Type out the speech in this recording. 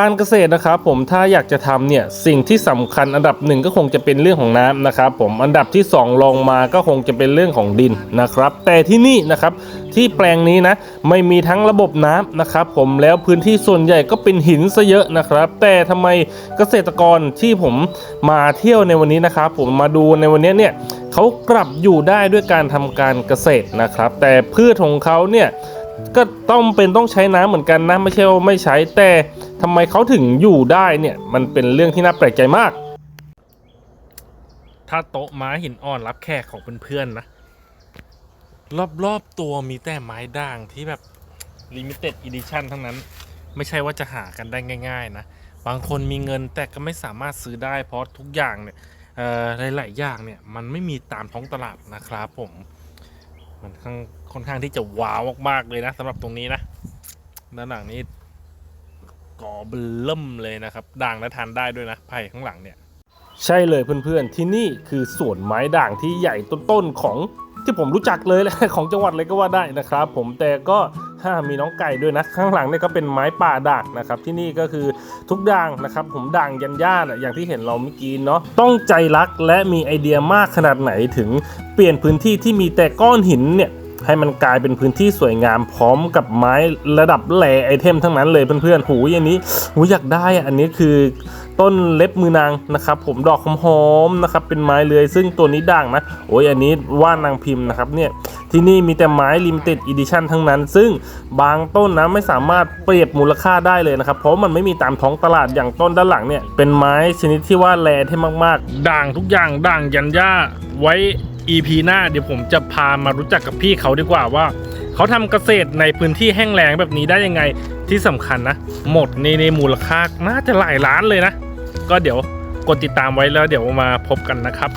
การเกษตรนะครับผมถ้าอยากจะทำเนี่ยสิ่งที่สำคัญอันดับหนึ่งก็คงจะเป็นเรื่องของน้ำนะครับผมอันดับที่สองลงมาก็คงจะเป็นเรื่องของดินนะครับ แต่ที่นี่นะครับที่แปลงนี้นะไม่มีทั้งระบบน้ำนะครับผมแล้วพื้นที่ส่วนใหญ่ก็เป็นหินซะเยอะนะครับ แต่ทำไมเกษตรกรที่ผมมาเที่ยวในวันนี้นะครับ ผมมาดูในวันนี้เนี่ยเขากลับอยู่ได้ด้วยการทำการเกษตรนะครับ แต่พืชของเขาเนี่ย ก็ต้องเป็นต้องใช้น้ำเหมือนกันนะไม่ใช่ว่าไม่ใช้แต่ทำไมเขาถึงอยู่ได้เนี่ยมันเป็นเรื่องที่น่าแปลกใจมาก ถ้าโต๊ะไม้หินอ่อนรับแขกของเพื่อนๆนะ รอบๆตัวมีแต่ไม้ด่างที่แบบ limited edition ทั้งนั้น ไม่ใช่ว่าจะหากันได้ง่าย ๆ นะ บางคนมีเงินแต่ก็ไม่สามารถซื้อได้เพราะทุกอย่างเนี่ยหลายๆอย่างเนี่ยมันไม่มีตามท้องตลาดนะครับผม มันค่อนค่อนข้างที่จะว้าวมากๆเลยนะสำหรับตรงนี้นะด้านหลังนี้ก่อเบลเริ่มเลยนะครับด่างและทานได้ด้วยนะไผ่ข้างหลังเนี่ย ใช่เลยเพื่อนๆ ที่นี่คือสวนไม้ด่างที่ใหญ่ต้นๆของ ที่ผมรู้จักเลยแหละของจังหวัดเลยก็ว่าได้นะครับ ผมแต่ก็ห้ามีน้องไก่ด้วยนะข้างหลังเนี่ยก็เป็นไม้ป่าด่างนะครับ ที่นี่ก็คือทุกด่างนะครับ ผมด่างยันย่าน่ะอย่างที่เห็นเราเมื่อกี้เนาะต้องใจรักและมีไอเดียมากขนาดไหนถึงเปลี่ยนพื้นที่ที่มีแต่ก้อนหินเนี่ย ให้มันกลายเป็นพื้นที่สวยงามพร้อมกับไม้ระดับแหล่ไอเทมทั้งนั้นเลยเพื่อนๆหูอย่างนี้หูอยากได้อะอันนี้คือต้นเล็บมือนางนะครับผมดอกหอมๆนะครับเป็นไม้เลยซึ่งตัวนี้ด่างนะโอ้ยอันนี้ว่านนางพิมพ์นะครับเนี่ยที่นี่มีแต่ไม้ลิมิเต็ดอีดิชั่นทั้งนั้น ซึ่งบางต้นนะไม่สามารถเปรียบมูลค่าได้เลยนะครับ เพราะมันไม่มีตามท้องตลาดอย่างต้นด้านหลังเนี่ยเป็นไม้ชนิดที่ว่าแลเท่มากๆ ด่างทุกอย่างด่างยันย่าไว้ EP หน้าเดี๋ยวผมจะพามารู้จักกับพี่เขาดีกว่าว่า เขาทำเกษตรในพื้นที่แห้งแล้งแบบนี้ได้ยังไงที่สำคัญนะ หมดในในมูลค่าน่าจะหลายล้านเลยนะ ก็เดี๋ยวกดติดตามไว้แล้วเดี๋ยวมาพบกันนะครับ